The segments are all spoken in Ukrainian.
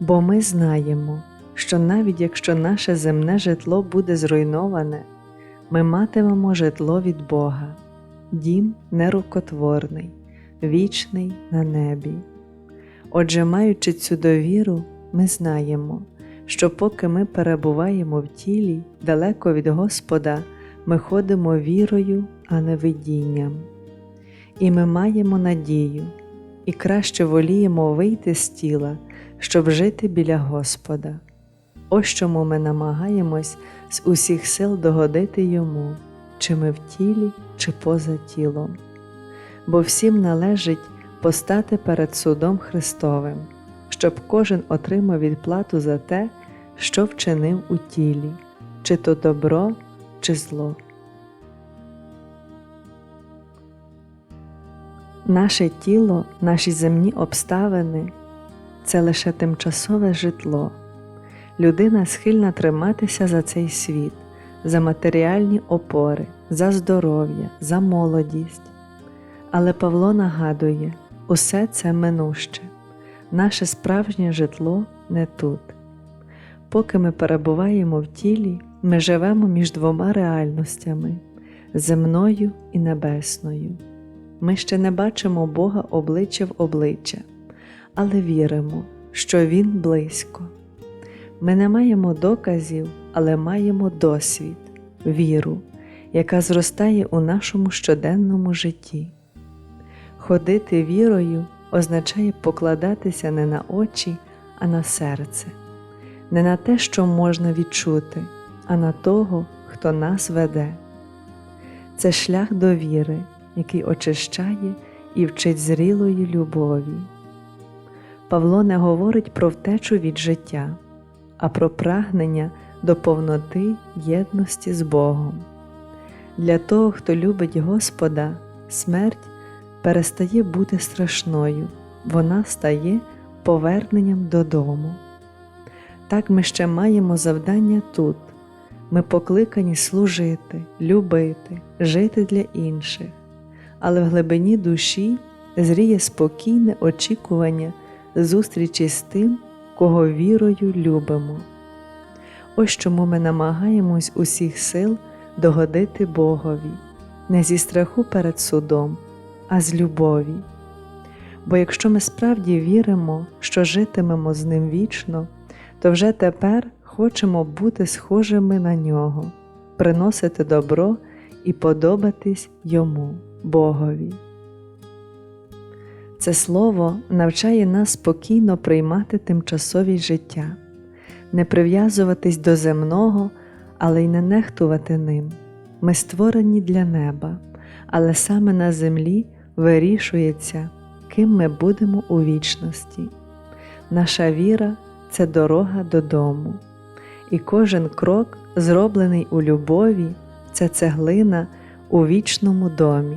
Бо ми знаємо, що навіть якщо наше земне житло буде зруйноване, ми матимемо житло від Бога, дім нерукотворний, вічний на небі. Отже, маючи цю довіру, ми знаємо, що поки ми перебуваємо в тілі далеко від Господа, ми ходимо вірою, а не видінням. І ми маємо надію, і краще воліємо вийти з тіла щоб жити біля Господа. Ось чому ми намагаємось з усіх сил догодити Йому, чи ми в тілі, чи поза тілом. Бо всім належить постати перед судом Христовим, щоб кожен отримав відплату за те, що вчинив у тілі, чи то добро, чи зло. Наше тіло, наші земні обставини це лише тимчасове житло. Людина схильна триматися за цей світ, за матеріальні опори, за здоров'я, за молодість. Але Павло нагадує, усе це минуще, наше справжнє житло не тут. Поки ми перебуваємо в тілі, ми живемо між двома реальностями земною і небесною. Ми ще не бачимо Бога обличчя в обличчя але віримо, що Він близько. Ми не маємо доказів, але маємо досвід, віру, яка зростає у нашому щоденному житті. Ходити вірою означає покладатися не на очі, а на серце, не на те, що можна відчути, а на того, хто нас веде. Це шлях до віри, який очищає і вчить зрілої любові. Павло не говорить про втечу від життя, а про прагнення до повноти єдності з Богом. Для того, хто любить Господа, смерть перестає бути страшною, вона стає поверненням додому. Так ми ще маємо завдання тут. Ми покликані служити, любити, жити для інших, але в глибині душі зріє спокійне очікування зустрічі з тим, кого вірою любимо. Ось чому ми намагаємось усіх сил догодити Богові, не зі страху перед судом, а з любові. Бо якщо ми справді віримо, що житимемо з Ним вічно, то вже тепер хочемо бути схожими на нього, приносити добро і подобатись Йому, Богові. Це слово навчає нас спокійно приймати тимчасові життя, не прив'язуватись до земного, але й не нехтувати ним. Ми створені для неба, але саме на землі вирішується, ким ми будемо у вічності. Наша віра це дорога додому, і кожен крок, зроблений у любові, це цеглина у вічному домі,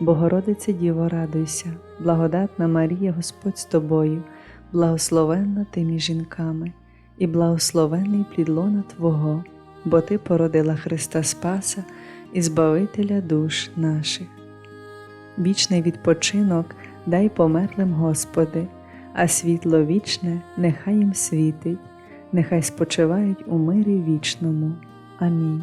Богородице Діво, радуйся, благодатна Марія, Господь з тобою, благословенна ти між жінками, і благословений плід лона Твого, бо Ти породила Христа Спаса і Збавителя душ наших. Вічний відпочинок дай померлим Господи, а світло вічне нехай їм світить, нехай спочивають у мирі вічному. Амінь.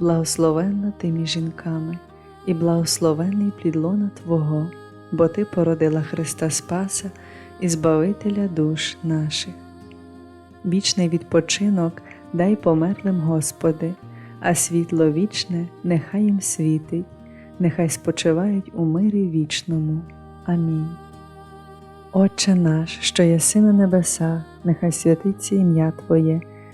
благословенна ти між жінками, і благословений плід лона Твого, бо Ти породила Христа Спаса і Збавителя душ наших. Вічний відпочинок дай померлим Господи, а світло вічне нехай їм світить, нехай спочивають у мирі вічному. Амінь. Отче наш, що єси на небесах, нехай святиться ім'я Твоє,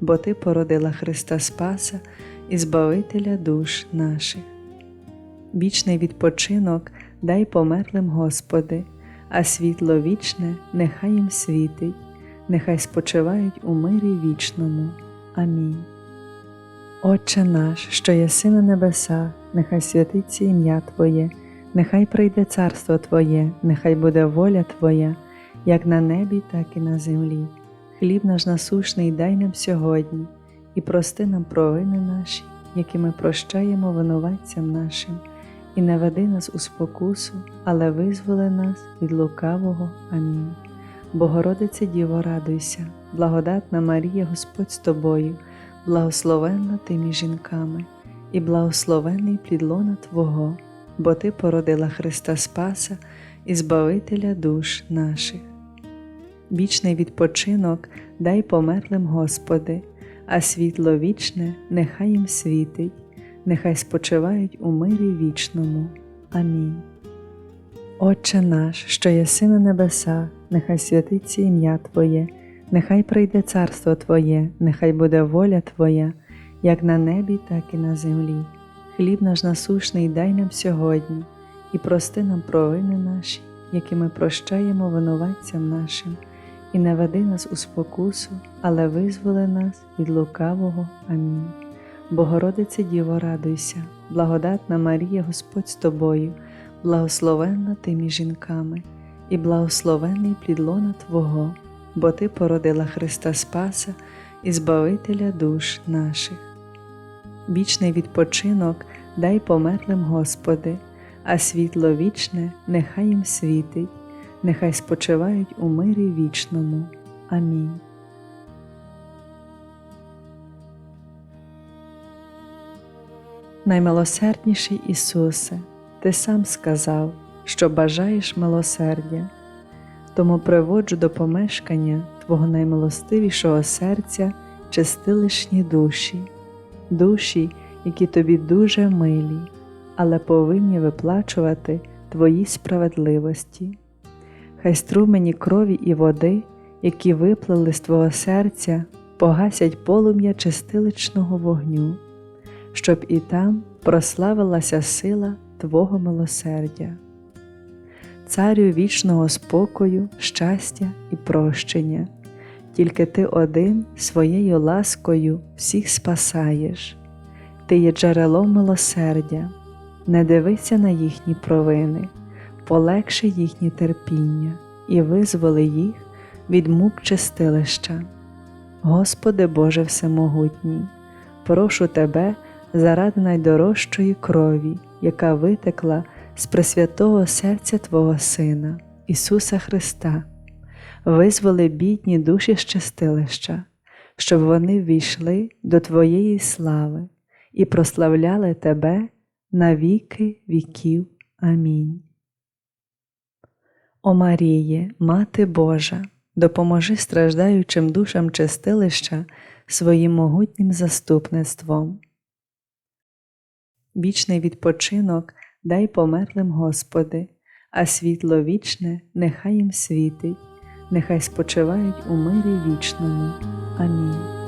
бо Ти породила Христа Спаса і Збавителя душ наших. Вічний відпочинок дай померлим Господи, а світло вічне нехай їм світить, нехай спочивають у мирі вічному. Амінь. Отче наш, що єси на небесах, нехай святиться ім'я Твоє, нехай прийде царство Твоє, нехай буде воля Твоя, як на небі, так і на землі. Хліб наш насушний дай нам сьогодні, і прости нам провини наші, які ми прощаємо винуватцям нашим, і не веди нас у спокусу, але визволи нас від лукавого. Амінь. Богородице Діво, радуйся, благодатна Марія, Господь з тобою, благословенна ти між жінками, і благословений плід лона Твого, бо Ти породила Христа Спаса і Збавителя душ наших. Вічний відпочинок дай померлим Господи, а світло вічне нехай їм світить, нехай спочивають у мирі вічному. Амінь. Отче наш, що єси на небесах, нехай святиться ім'я Твоє, нехай прийде царство Твоє, нехай буде воля Твоя, як на небі, так і на землі. Хліб наш насушний дай нам сьогодні, і прости нам провини наші, які ми прощаємо винуватцям нашим, і не веди нас у спокусу, але визволи нас від лукавого. Амінь. Богородице Діво, радуйся, благодатна Марія, Господь з тобою, благословенна ти між жінками, і благословений плід лона Твого, бо Ти породила Христа Спаса і Збавителя душ наших. Вічний відпочинок дай померлим Господи, а світло вічне нехай їм світить, нехай спочивають у мирі вічному. Амінь. Наймилосердніший Ісусе, Ти сам сказав, що бажаєш милосердя, тому приводжу до помешкання Твого наймилостивішого серця чистилишні душі, душі, які тобі дуже милі, але повинні виплачувати Твої справедливості. Хай струмені крові і води, які виплили з Твого серця, погасять полум'я чистиличного вогню, щоб і там прославилася сила Твого милосердя. Царю вічного спокою, щастя і прощення, тільки Ти один своєю ласкою всіх спасаєш, Ти є джерелом милосердя, не дивися на їхні провини, полегши їхні терпіння і визволи їх від мук чистилища. Господи Боже Всемогутній, прошу Тебе заради найдорожчої крові, яка витекла з пресвятого серця Твого Сина, Ісуса Христа, визволи бідні душі з чистилища, щоб вони ввійшли до Твоєї слави і прославляли Тебе на віки віків. Амінь. О Маріє, Мати Божа, допоможи страждаючим душам чистилища своїм могутнім заступництвом. Вічний відпочинок дай померлим Господи, а світло вічне нехай їм світить, нехай спочивають у мирі вічному. Амінь.